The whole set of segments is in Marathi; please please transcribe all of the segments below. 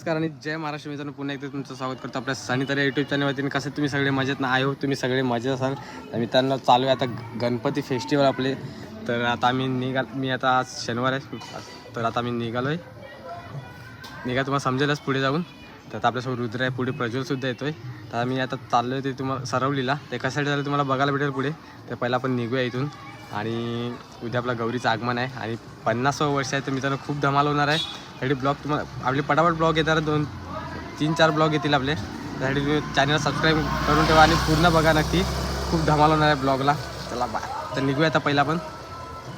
नमस्कार आणि जय महाराष्ट्र. मित्रांनो पुन्हा एकदा तुमचं स्वागत करतो आपल्या सनीतरी युट्यूब चॅनलवरती आणि कसं तुम्ही सगळे मजेत ना? आहे हो तुम्ही सगळे मजेत असाल. तर मित्रांनो चालू आहे आता गणपती फेस्टिवल आपले. तर आता आम्ही निघाल मी आता आज शनिवार आहे. तर आता आम्ही निघालो आहे निघा तुम्हाला समजेलच पुढे जाऊन. तर आता आपल्यासोबत रुद्र आहे. पुढे प्रज्वलसुद्धा येतो आहे तर आम्ही आता चाललो आहे ते तुम्हाला सरवलीला. ते कशासाठी झालं तुम्हाला बघायला भेटेल पुढे. तर पहिला आपण निघूया इथून. आणि उद्या आपला गौरीचं आगमन आहे. आणि पन्नासावं वर्ष आहे. तर मित्रांनो खूप धमाल होणार आहे. त्यासाठी ब्लॉग तुम्हाला आपले पटापट ब्लॉग येणार दोन तीन चार ब्लॉग येतील आपले. त्यासाठी तुम्ही चॅनल सबस्क्राईब करून ठेवा आणि पूर्ण बघा नक्की. खूप धमाल होणार आहे ब्लॉगला. चला बा तर निघूया आता पहिला आपण.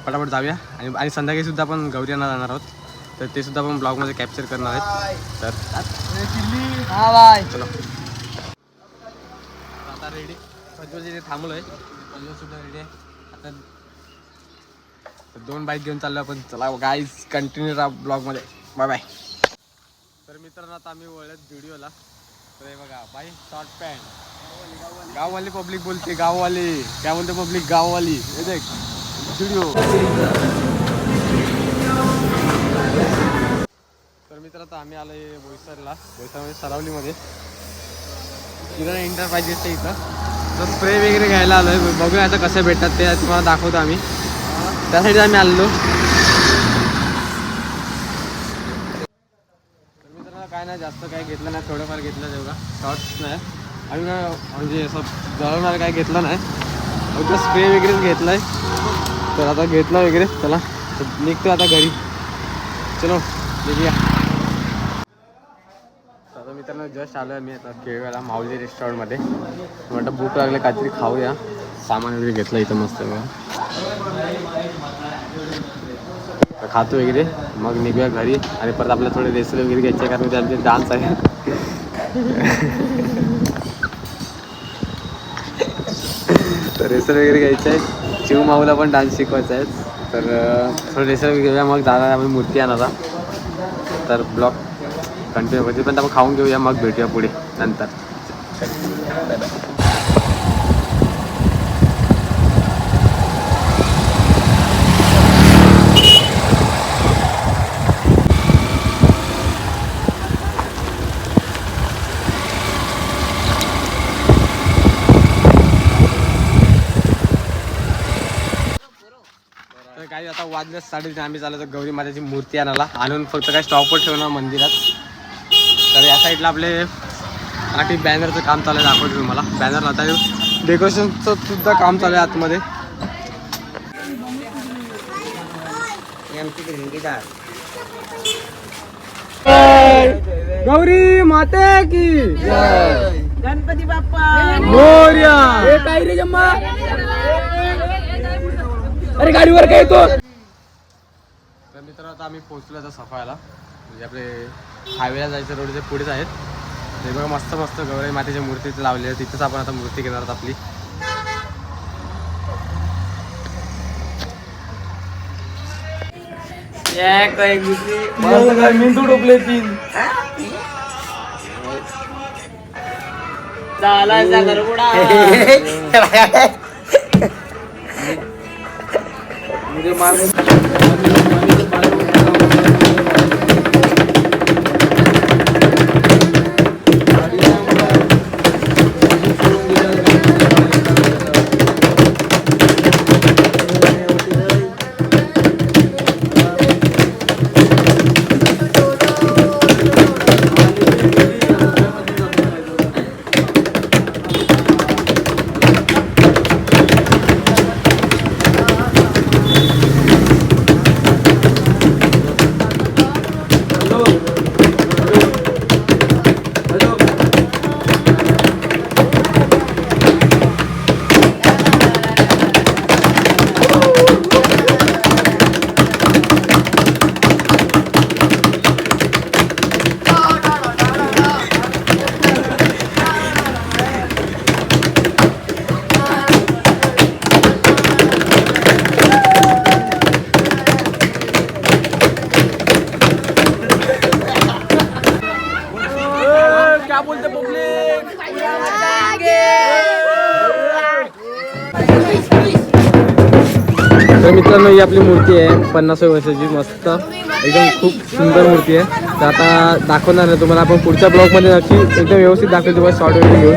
पटापट जाऊया. आणि आणि संध्याकाळीसुद्धा आपण गौरी आणा जाणार आहोत. तर ते सुद्धा आपण ब्लॉगमध्ये कॅप्चर करणार आहेत. तर चलो. आता रेडी थांबलो आहे रेडी आहे. आता दोन बाईक घेऊन चाललो आपण. चला गाईज कंटिन्यू राहा ब्लॉगमध्ये. बाय बाय तर मित्रांनो आता आम्ही वळत व्हिडिओला तर हे बघा बाई शॉर्ट पॅन्ट गाववाली पब्लिक बोलते गाववाली. काय म्हणते पब्लिक गाववाली. हे देख व्हिडिओ तर मित्र आता आम्ही आलो आहे बोईसरला बोईसरमध्ये सरावलीमध्ये. तिथं एंटर पाहिजे इथं. तर स्प्रे वगैरे घ्यायला आलो आहे बघूया आता कसे भेटतात ते तुम्हाला दाखवतो आम्ही. त्यासाठी आम्ही आलेलो तर मित्रांनो काय नाही जास्त काही घेतलं नाही थोडंफार घेतलं तेवढा. शॉर्ट्स नाही. आम्ही काय म्हणजे असं जळवणार काय घेतलं नाही. फक्त स्प्रे वगैरेच घेतलं आहे तर आता घेतलं वगैरे चला. तर निघतो आता घरी. चलो निघूया. आता मित्रांनो जस्ट आलो आहे मी आता केळव्याला माऊली रेस्टॉरंटमध्ये म्हटलं भूक लागले काहीतरी खाऊया. सामान वगैरे घेतलं इथं मस्त. बघा. तर खातो वगैरे. मग निघूया घरी आणि परत आपल्याला थोडे रेसल वगैरे घ्यायचे कारण की आमचे डान्स आहे तर रेसल वगैरे घ्यायचं आहे शिव माऊला पण डान्स शिकवायचा आहे. तर थोडं रेसल वगैरे घेऊया. मग दादा आम्ही मूर्ती आणला तर ब्लॉक कंटिन्यू करते. पण आपण खाऊन घेऊया. मग भेटूया पुढे नंतर तर काही आता वाजले साडे आम्ही चाललो तर गौरी माताची मूर्ती आणायला. आणून फक्त काय स्टॉपवर ठेवणार मंदिरात. तर या साईडला आपले मराठी बॅनरचं काम चालू आहे दाखवतो तुम्हाला. बॅनर आता डेकोरेशनचं सुद्धा काम चालू आहे आतमध्ये. गौरी माते की गणपती बाप्पा. मोर्या. काय रे जम्मा. अरे गाडीवर काय येतो? मित्र आता आम्ही पोहोचलो आता सफाळ्याला म्हणजे आपले हायवेला जायचं रोड जे पुढेच आहेत. ते बघा मस्त मस्त गौरी मातेच्या मूर्ती लावले तिथंच तिथेच आपण आता मूर्ती घेणार आहोत आपली. मी तीन. तर मित्रांनो ही आपली मूर्ती आहे. पन्नास वर्षाची मस्त. एकदम खूप सुंदर मूर्ती आहे. तर आता दाखवणार नाही तुम्हाला. आपण पुढच्या ब्लॉगमध्ये नक्की एकदम व्यवस्थित दाखवतो तुम्हाला शॉर्ट व्हिडिओ घेऊन.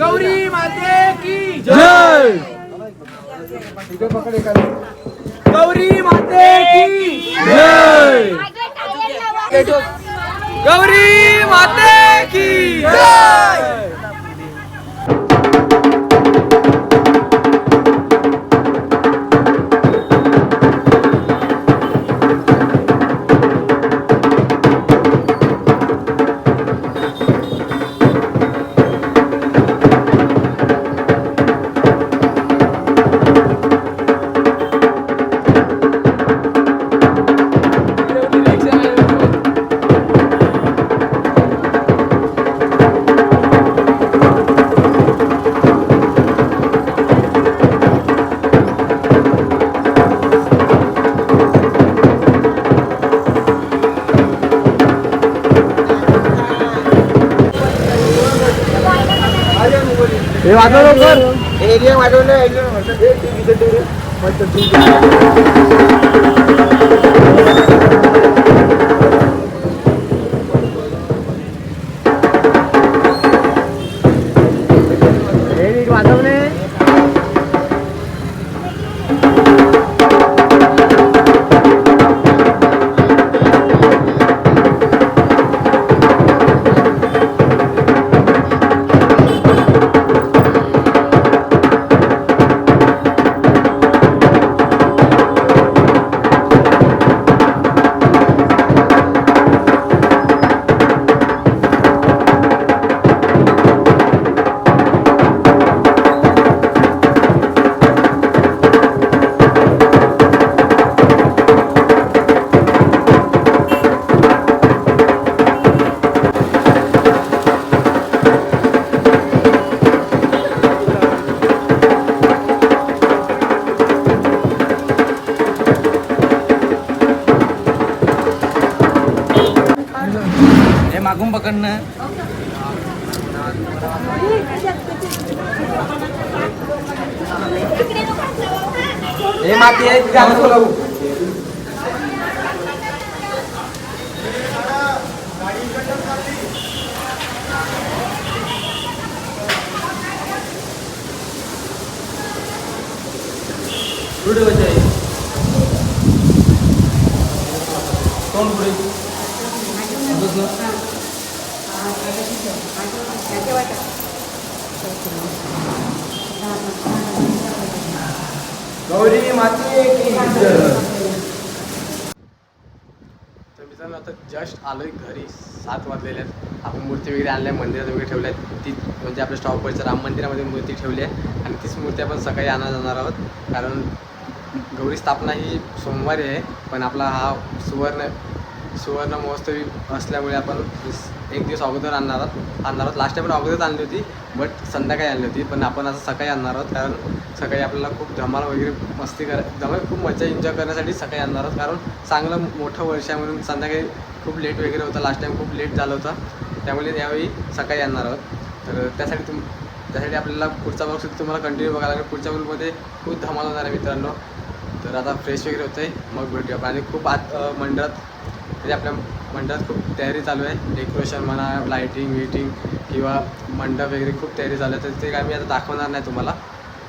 गौरी माते की जय गौरी माते की जय गौरी माते मागून पकडणं हे माती आहे आम्ही बोलावू. आहे. तोंड पुढे. गौरी माती तर मित्रांनो आता जस्ट आलोय घरी. सात वाजलेले आहेत. आपण मूर्ती वगैरे आणल्या मंदिरात वगैरे ठेवल्या आहेत ती म्हणजे आपल्या स्टॉपवरच्या राम मंदिरामध्ये मूर्ती ठेवली आहे. आणि तीच मूर्ती आपण सकाळी आणा जाणार आहोत. कारण गौरी स्थापना ही सोमवारी आहे पण आपला हा सुवर्ण सुवर्ण महोत्सवी असल्यामुळे आपण एक दिवस अगोदर आणणार आहोत. आणणार आहोत. लास्ट टाइम पण अगोदरच आणली होती बट संध्याकाळी आणली होती. पण आपण असं सकाळी आणणार आहोत कारण सकाळी आपल्याला खूप धमाल वगैरे मस्ती कर धमाल खूप मजा एन्जॉय करण्यासाठी सकाळी आणणार आहोत. कारण चांगलं मोठं वर्ष आहे म्हणून संध्याकाळी खूप लेट वगैरे होतं. लास्ट टाइम खूप लेट झालं होतं. त्यामुळे यावेळी सकाळी आणणार आहोत. तर त्यासाठी तुम त्यासाठी आपल्याला पुढचा ब्लॉग सुद्धा तुम्हाला कंटिन्यू बघायला लागेल. पुढच्या ब्लॉगमध्ये खूप धमाल होणार आहे मित्रांनो. तर आता फ्रेश वगैरे होतं आहे मग भेटूया. आणि खूप आत मंडळात म्हणजे आपल्या मंडळात खूप तयारी चालू आहे. डेकोरेशन म्हणा लाईटिंग विटिंग किंवा मंडप वगैरे खूप तयारी चालू आहे. तर ते काय मी आता दाखवणार नाही तुम्हाला.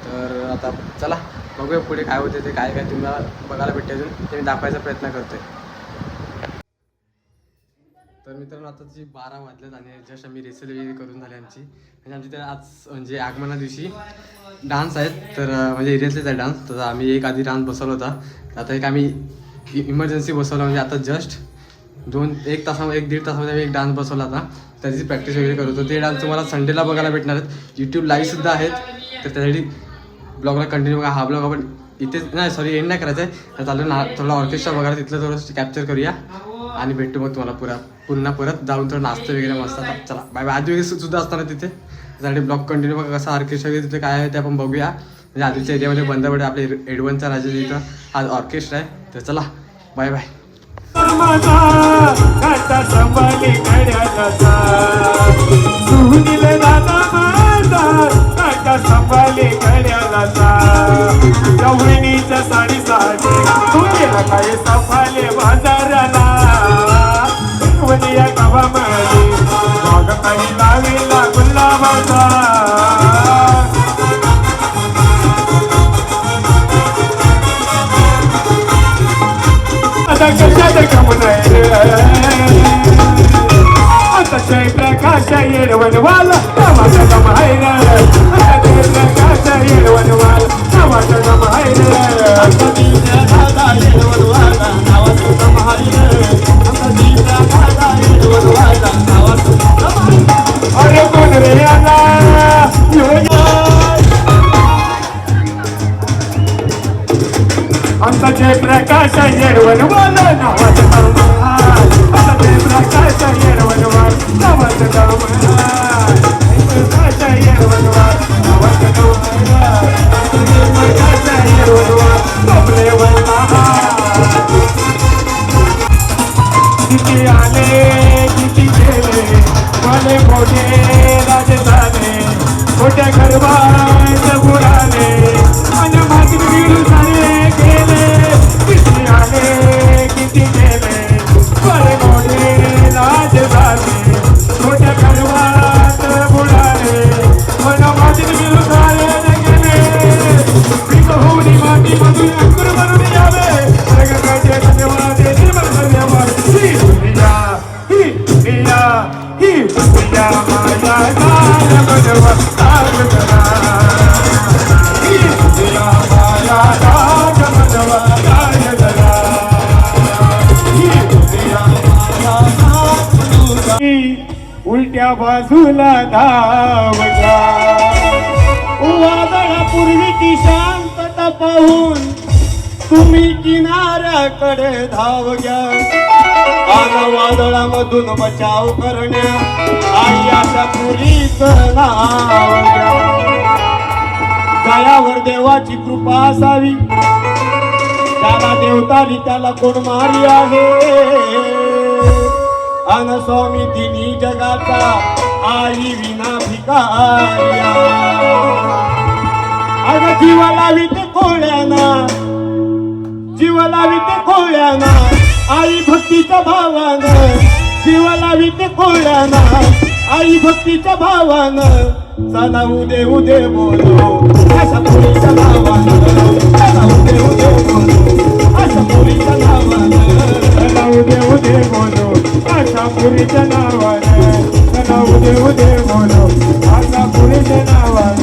तर आता चला बघूया पुढे काय होते ते काय काय तुम्हाला बघायला भेटते अजून. ते मी दाखवायचा प्रयत्न करतोय. तर मित्रांनो आता जी बारा वाजल्यात आणि जस्ट आम्ही रेसल वगैरे करून झाली आमची. म्हणजे आमची तर आज म्हणजे आगमना दिवशी डान्स आहेत. तर म्हणजे एरियातलेच आहे डान्स तर आम्ही एक आधी डान्स बसवला होता. आता एक आम्ही इमर्जन्सी बसवला म्हणजे आता जस्ट दोन एक तासामध्ये एक दीड तासामध्ये आम्ही एक डान्स बसवला होता त्याची प्रॅक्टिस वगैरे करत होतो. ते डान्स तुम्हाला संडेला बघायला भेटणार आहेत. यूट्यूब लाईव्हसुद्धा आहेत. तर त्यासाठी ब्लॉगला कंटिन्यू बघा. हा ब्लॉग आपण इथेच नाही सॉरी एंड नाही करायचं आहे तर चालू ना थोडा ऑर्केस्ट्रा बघायला तिथलं थोडं कॅप्चर करूया. आणि भेटतो मग तुम्हाला पुरा पुन्हा परत. जाऊन थोडं नाचतं वगैरे मस्त चला बाय बाय आधी वगैरे सुद्धा आहे तिथे. त्यासाठी ब्लॉग कंटिन्यू बघा कसा ऑर्केस्ट्रा वगैरे तिथे काय आहे ते आपण बघूया. म्हणजे आधीच्या एरियामध्ये बंद पडे आपले एडवनचा राजा इथं आज ऑर्केस्ट्रा आहे. तर चला बाय बाय माझा काटा संभाली कड्याचा सुनील दादा वनिया गावामध्ये. मग काही लावेला गुलाबाचा. आता कशात कमनाय आता जय प्रकाश येडवनवाला नावाचा गमायला आता जय प्रकाश येडवनवाला नावाचा गमायला आता दिल्या दादा येडवनवाला त्या बाजूला धावला. वादळापूर्वीची शांतता पाहून तुम्ही किनाऱ्याकडे धाव घ्या आला वादळामधून बचाव करण्या आई अशा पुरीच नाव जायावर देवाची कृपा असावी. त्याला देवताली त्याला कोण मारी आहे? अन स्वामी तिन्ही जगाचा आई विना भिकार्या अग जीवाला लावित कोळ्याना जीवाला लावित कोळ्याना आई भक्तीच्या भावानं जीवाला लावित कोळ्याना आई भक्तीच्या भावानं चला उदे उदे बोलो अशा पुरीच्या नावानं चला उदे उदे बोलो अशा पुरीच्या नावानं चला उदे उदे बोलो. આશાપુરી જનાવર તના ઉદે ઉદે બોલો આશાપુરી જનાવર